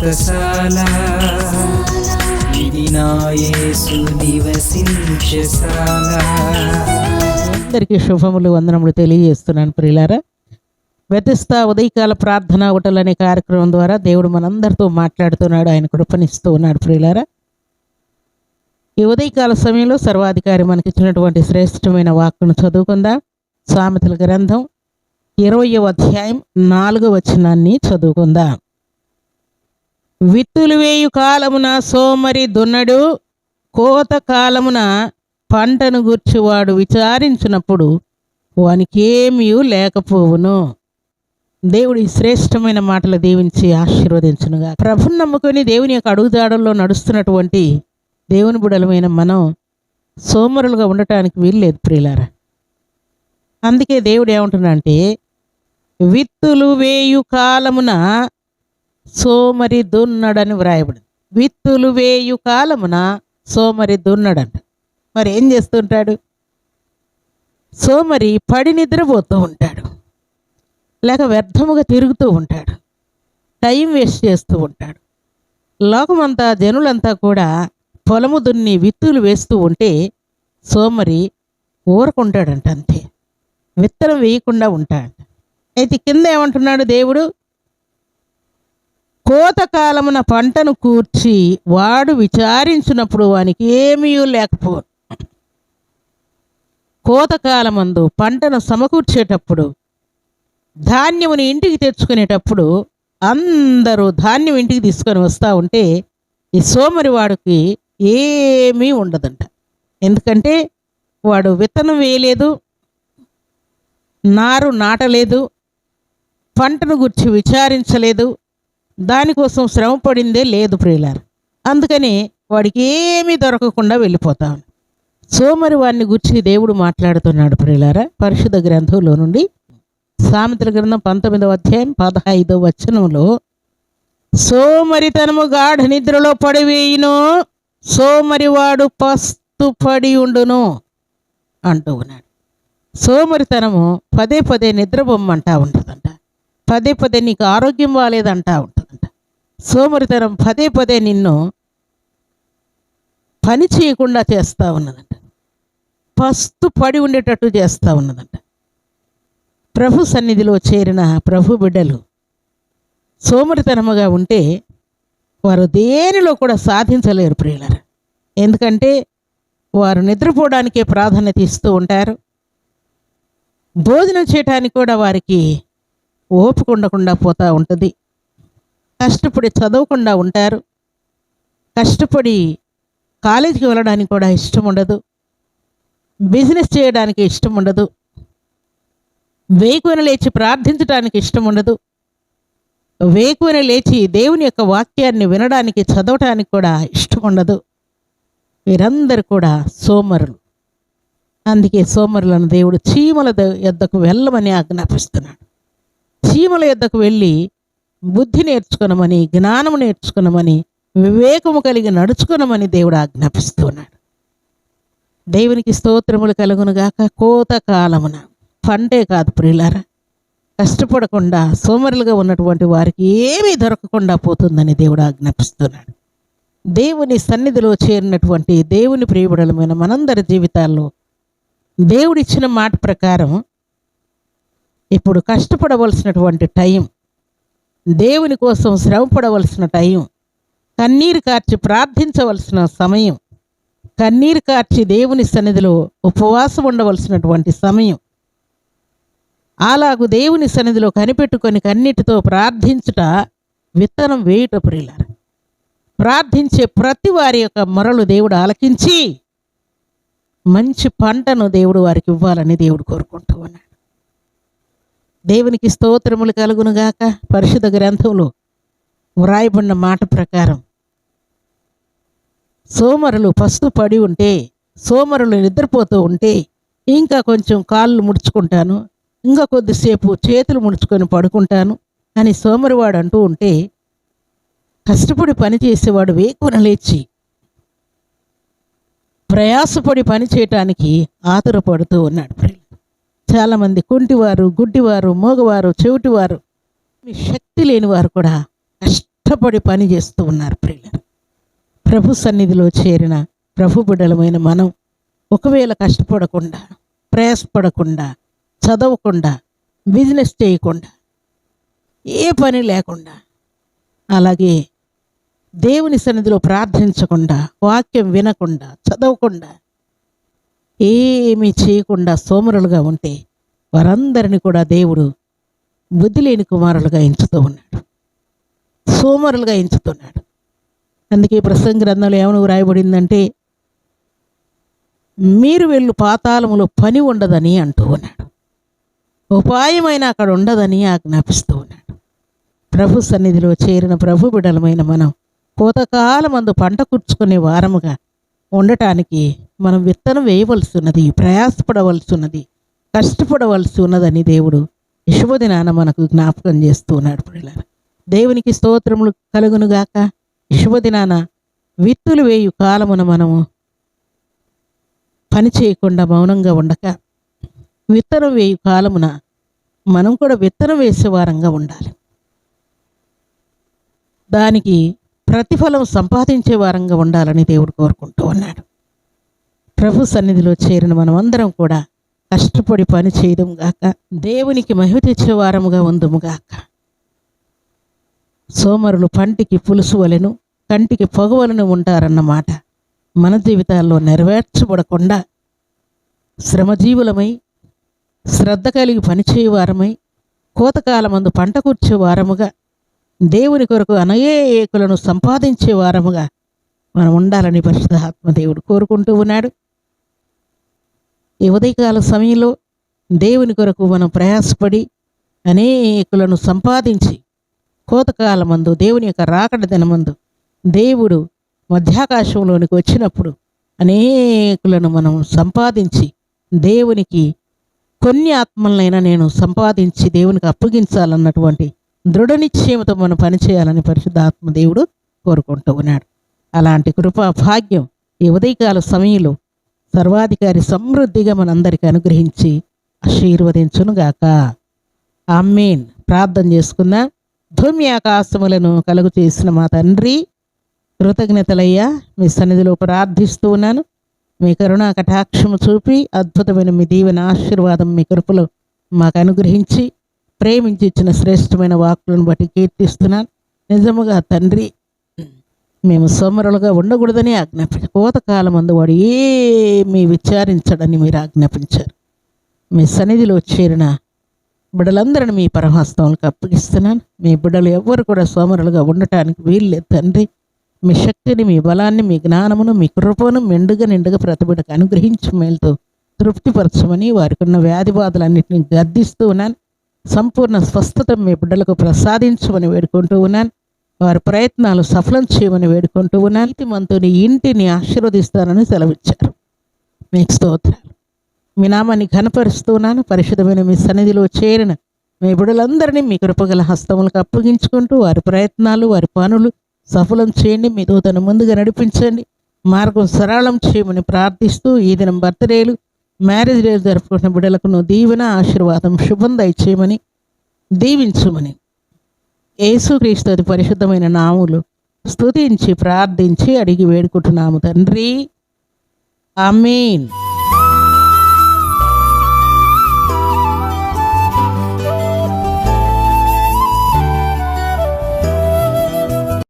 వ్రతశాల ఇది నా యేసు నివసించశాల అందరికీ శుభములు వందనములు తెలియజేస్తున్నాను ప్రియులారా. వ్యతిస్త ఉదయకాల ప్రార్థన ఒకటలు అనే కార్యక్రమం ద్వారా దేవుడు మనందరితో మాట్లాడుతున్నాడు ఆయన కృపణిస్తూ ఉన్నాడు ప్రియులారా. ఈ ఉదయకాల సమయంలో సర్వాధికారి మనకి ఇచ్చినటువంటి శ్రేష్టమైన వాక్కును చదువుకుందాం. సామెతల గ్రంథం ఇరవయో అధ్యాయం నాలుగో వచనాన్ని చదువుకుందాం. విత్తులు వేయు కాలమున సోమరి దున్నడు కోత కాలమున పంటను గూర్చివాడు విచారించినప్పుడు వానికి ఏమీ లేకపోవును. దేవుడి శ్రేష్టమైన మాటలు దీవించి ఆశీర్వదించునుగా ప్రభు నమ్ముకొని దేవుని యొక్క అడుగుదాడల్లో నడుస్తున్నటువంటి దేవుని బుడలమైన మనం సోమరులుగా ఉండటానికి వీల్లేదు ప్రియులారా. అందుకే దేవుడు ఏమంటున్నా అంటే విత్తులు వేయు కాలమున సోమరి దున్నడని వ్రాయబడింది. విత్తులు వేయు కాలమున సోమరి దున్నడంట. మరి ఏం చేస్తుంటాడు? సోమరి పడి నిద్రపోతూ ఉంటాడు. లేక వ్యర్థముగా తిరుగుతూ ఉంటాడు. టైం వేస్ట్ చేస్తూ ఉంటాడు. లోకమంతా జనులంతా కూడా పొలము దున్ని విత్తులు వేస్తూ ఉంటే సోమరి ఊరకుంటాడంట అంతే. విత్తనం వేయకుండా ఉంటాడంట. అయితే కింద ఏమంటున్నాడు దేవుడు? కోతకాలమున పంటను కూర్చి వాడు విచారించినప్పుడు వానికి ఏమీ లేకపో కోతకాలమందు పంటను సమకూర్చేటప్పుడు ధాన్యముని ఇంటికి తెచ్చుకునేటప్పుడు అందరూ ధాన్యం ఇంటికి తీసుకొని వస్తూ ఉంటే ఈ సోమరి వాడికి ఏమీ ఉండదంట. ఎందుకంటే వాడు విత్తనం వేయలేదు నారు నాటలేదు పంటను గురించి విచారించలేదు దానికోసం శ్రమ పడిందే లేదు ప్రియులారు. అందుకని వాడికి ఏమీ దొరకకుండా వెళ్ళిపోతాను సోమరి వారిని గురించి దేవుడు మాట్లాడుతున్నాడు ప్రియులారా. పరిశుద్ధ గ్రంథంలో నుండి సామెతల గ్రంథం పంతొమ్మిదవ అధ్యాయం పదహైదవ వచనంలో సోమరితనము గాఢ నిద్రలో పడివేయును సోమరివాడు పస్తు పడి ఉండును అంటూ ఉన్నాడు. సోమరితనము పదే పదే నిద్రబొమ్మంటా ఉంటుందంట. పదే పదే నీకు ఆరోగ్యం బాగాలేదంటా ఉంటుంది. సోమరితనం పదే పదే నిన్ను పని చేయకుండా చేస్తూ ఉన్నదంట. పస్తు పడి ఉండేటట్టు చేస్తూ ఉన్నదంట. ప్రభు సన్నిధిలో చేరిన ప్రభు బిడ్డలు సోమరితనముగా ఉంటే వారు దేనిలో కూడా సాధించలేరు ప్రియులరు. ఎందుకంటే వారు నిద్రపోవడానికే ప్రాధాన్యత ఇస్తూ ఉంటారు. భోజనం చేయటానికి కూడా వారికి ఓపిక ఉండకుండా పోతూ ఉంటుంది. కష్టపడి చదవకుండా ఉంటారు. కష్టపడి కాలేజీకి వెళ్ళడానికి కూడా ఇష్టం ఉండదు. బిజినెస్ చేయడానికి ఇష్టం ఉండదు. వేకువన లేచి ప్రార్థించడానికి ఇష్టం ఉండదు. వేకువన లేచి దేవుని యొక్క వాక్యాన్ని వినడానికి చదవటానికి కూడా ఇష్టం ఉండదు. వీరందరూ కూడా సోమరులు. అందుకే సోమరులను దేవుడు చీమల యొద్దకు వెళ్ళమని ఆజ్ఞాపిస్తున్నాడు. చీమల యొద్దకు వెళ్ళి బుద్ధి నేర్చుకునమని జ్ఞానము నేర్చుకునమని వివేకము కలిగి నడుచుకునమని దేవుడు ఆజ్ఞాపిస్తున్నాడు దేవునికి స్తోత్రములు కలుగునుగాక కోత కాలమున పంటే కాదు ప్రియులారా. కష్టపడకుండా సోమరులుగా ఉన్నటువంటి వారికి ఏమీ దొరకకుండా పోతుందని దేవుడు ఆజ్ఞాపిస్తున్నాడు దేవుని సన్నిధిలో చేరినటువంటి దేవుని ప్రియబడలమైన మనందరి జీవితాల్లో దేవుడిచ్చిన మాట ప్రకారం ఇప్పుడు కష్టపడవలసినటువంటి టైం దేవుని కోసం శ్రమపడవలసిన టైం. కన్నీరు కార్చి ప్రార్థించవలసిన సమయం. కన్నీరు కార్చి దేవుని సన్నిధిలో ఉపవాసం ఉండవలసినటువంటి సమయం. అలాగు దేవుని సన్నిధిలో కనిపెట్టుకొని కన్నీటితో ప్రార్థించుట విత్తనం వేయుట ప్రియులారు. ప్రార్థించే ప్రతి వారి యొక్క మొరలు దేవుడు ఆలకించి మంచి పంటను దేవుడు వారికి ఇవ్వాలని దేవుడు కోరుకుంటూ ఉన్నాడు దేవునికి స్తోత్రములు కలుగునుగాక పరిశుద్ధ గ్రంథంలో వ్రాయబడిన మాట ప్రకారం సోమరులు పస్తు పడి ఉంటే సోమరులు నిద్రపోతూ ఉంటే ఇంకా కొంచెం కాళ్ళు ముడుచుకుంటాను ఇంకా కొద్దిసేపు చేతులు ముడుచుకొని పడుకుంటాను అని సోమరివాడు అంటూ ఉంటే కష్టపడి పని చేసేవాడు వేకున లేచి ప్రయాసపడి పని చేయటానికి ఆతురపడుతూ ఉన్నాడు ప్రియులు. చాలామంది కుంటివారు గుడ్డివారు మోగవారు చెవిటివారు మీ శక్తి లేని వారు కూడా కష్టపడి పని చేస్తూ ఉన్నారు ప్రియులు ప్రభు సన్నిధిలో చేరిన ప్రభు బిడ్డలమైన మనం ఒకవేళ కష్టపడకుండా ప్రయాసపడకుండా చదవకుండా బిజినెస్ చేయకుండా ఏ పని లేకుండా అలాగే దేవుని సన్నిధిలో ప్రార్థించకుండా వాక్యం వినకుండా చదవకుండా ఏమీ చేయకుండా సోమరులుగా ఉంటే వారందరిని కూడా దేవుడు బుద్ధి లేని కుమారులుగా ఎంచుతూ ఉన్నాడు. సోమరులుగా ఎంచుతున్నాడు. అందుకే ప్రసంగ గ్రంథంలో ఏమని వ్రాయబడిందంటే మీరు వెళ్ళు పాతాళములో పని ఉండదని అంటూ ఉన్నాడు. ఉపాయమైన అక్కడ ఉండదని ఆజ్ఞాపిస్తూ ఉన్నాడు. ప్రభు సన్నిధిలో చేరిన ప్రభు బిడలమైన మనం కోతకాలమందు పంట కూర్చుకునే వారముగా ఉండటానికి మనం విత్తనం వేయవలసి ఉన్నది ప్రయాసపడవలసి ఉన్నది కష్టపడవలసి ఉన్నదని దేవుడు యశుభదినాన మనకు జ్ఞాపకం చేస్తూ ఉన్నాడు పిల్లలు దేవునికి స్తోత్రములు కలుగునుగాక. యశుభదినాన విత్తులు వేయు కాలమున మనము పని చేయకుండా మౌనంగా ఉండక విత్తనం వేయు కాలమున మనం కూడా విత్తనం వేసే వారంగా ఉండాలి. దానికి ప్రతిఫలం సంపాదించే వారంగా ఉండాలని దేవుడు కోరుకుంటూ ఉన్నాడు. ప్రభు సన్నిధిలో చేరిన మనమందరం కూడా కష్టపడి పని చేయడం గాక దేవునికి మహిమ తెచ్చే వారముగా ఉందము గాక. సోమరులు పంటికి పులుసు వలెను కంటికి పొగవలను ఉంటారన్నమాట మన జీవితాల్లో నెరవేర్చబడకుండా శ్రమజీవులమై శ్రద్ధ కలిగి పనిచేయవారమై కోతకాలమందు పంట కూర్చే వారముగా దేవుని కొరకు అనయేకులను సంపాదించే వారముగా మనం ఉండాలని పరిశుద్ధ కోరుకుంటూ ఉన్నాడు. ఈ ఉదయకాల సమయంలో దేవుని కొరకు మనం ప్రయాసపడి అనేకులను సంపాదించి కోతకాలమందు దేవుని యొక్క రాకడ దినమందు దేవుడు మధ్యాకాశంలోనికి వచ్చినప్పుడు అనేకులను మనం సంపాదించి దేవునికి కొన్ని ఆత్మలనైనా నేను సంపాదించి దేవునికి అప్పగించాలన్నటువంటి దృఢ నిశ్చయంతో మనం పనిచేయాలని పరిశుద్ధాత్మదేవుడు కోరుకుంటూ ఉన్నాడు. అలాంటి కృపా భాగ్యం ఈ ఉదయకాల సమయంలో సర్వాధికారి సమృద్ధిగా మనందరికీ అనుగ్రహించి ఆశీర్వదించునుగాక. ఆమెన్. ప్రార్థన చేసుకుందాం. భూమి ఆకాశములను కలుగు చేసిన మా తండ్రి కృతజ్ఞతలయ్యా మీ సన్నిధిలో ప్రార్థిస్తూ ఉన్నాను. మీ కరుణా కటాక్షము చూపి అద్భుతమైన మీ దీవెన ఆశీర్వాదం మీ కృపలో మాకు అనుగ్రహించి ప్రేమించి ఇచ్చిన శ్రేష్టమైన వాక్కులను బట్టి కీర్తిస్తున్నాను. నిజముగా తండ్రి మేము సోమరులుగా ఉండకూడదని ఆజ్ఞాపించారు కోతకాలం అందు వాడు ఏమీ విచారించడని మీరు ఆజ్ఞాపించారు. మీ సన్నిధిలో చేరిన బిడ్డలందరిని మీ పరమహస్తంలకు అప్పగిస్తున్నాను. మీ బిడ్డలు ఎవ్వరు కూడా సోమరులుగా ఉండటానికి వీల్లేదు తండ్రి. మీ శక్తిని మీ బలాన్ని మీ జ్ఞానమును మీ కృపను మెండుగా నిండుగా ప్రతిబిడకు అనుగ్రహించు అనుగ్రహించి మేలుతో తృప్తిపరచమని వారికి ఉన్న వ్యాధి బాధలన్నింటినీ గర్దిస్తూ ఉన్నాను. సంపూర్ణ స్వస్థత మీ బిడ్డలకు ప్రసాదించమని వేడుకుంటూ ఉన్నాను. వారి ప్రయత్నాలు సఫలం చేయమని వేడుకుంటూ ఉన్నాను. నీతిమంతుని ఇంటిని ఆశీర్వదిస్తానని సెలవిచ్చారు. మీకు స్తోత్రాలు. మీ నామాన్ని ఘనపరుస్తున్నాను పరిశుద్ధమైన మీ సన్నిధిలో చేరిన మీ బిడ్డలందరినీ మీ కృపగల హస్తములకు అప్పగించుకుంటూ వారి ప్రయత్నాలు వారి పనులు సఫలం చేయండి. మీ దూతను ముందుగా నడిపించండి. మార్గం సరళం చేయమని ప్రార్థిస్తూ ఈ దినం బర్త్డేలు మ్యారేజ్ డే జరుపుకుంటున్న బిడ్డలకు నువ్వు దీవెన ఆశీర్వాదం శుభం దయచేయమని దీవించుమని. యేసుక్రీస్తు అతి పరిశుద్ధమైన నాములు స్తుతించి ప్రార్థించి అడిగి వేడుకుంటున్నాము తండ్రి. ఆమేన్.